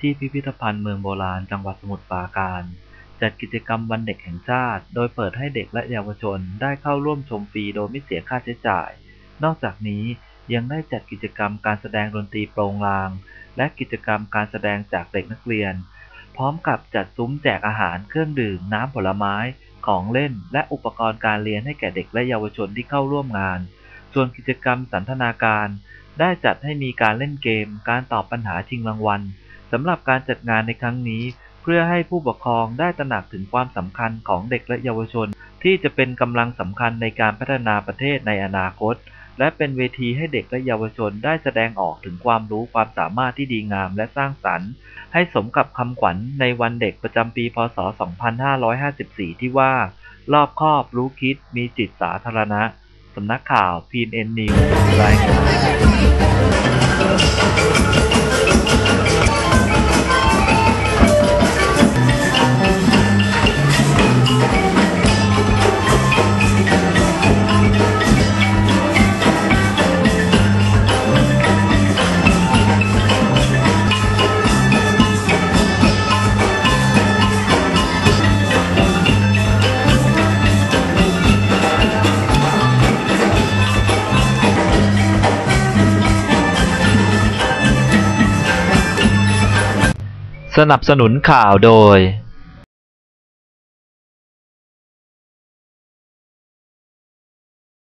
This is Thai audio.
ที่พิพิธภัณฑ์เมืองโบราณจังหวัดสมุทรปราการ จัดกิจกรรมวันเด็กแห่งชาติ โดยเปิดให้เด็กและเยาวชนได้เข้าร่วมชมฟรีโดยไม่เสียค่าใช้จ่าย นอกจากนี้ยังได้จัดกิจกรรมการแสดงดนตรีโปรงลาง และกิจกรรมการแสดงจากเด็กนักเรียน พร้อมกับจัดซุ้มแจกอาหารเครื่องดื่มน้ำผลไม้ ของเล่น และอุปกรณ์การเรียนให้แก่เด็กและเยาวชนที่เข้าร่วมงาน ส่วนกิจกรรมสันทนาการ ได้จัดให้มีการเล่นเกม การตอบปัญหาชิงรางวัล สำหรับการจัดงานในครั้งนี้ เพื่อให้ผู้ปกครองได้ตระหนักถึงความสำคัญของเด็กและเยาวชน ที่จะเป็นกำลังสำคัญในการพัฒนาประเทศในอนาคต และเป็นเวทีให้เด็กและเยาวชนได้แสดงออกถึงความรู้ความสามารถที่ดีงามและสร้างสรรค์ ให้สมกับคำขวัญในวันเด็กประจำปี พศ 2554 ที่ว่า รอบคอบรู้คิดมีจิตสาธารณะ สำนักข่าว PNN News รายงาน สนับสนุนข่าวโดย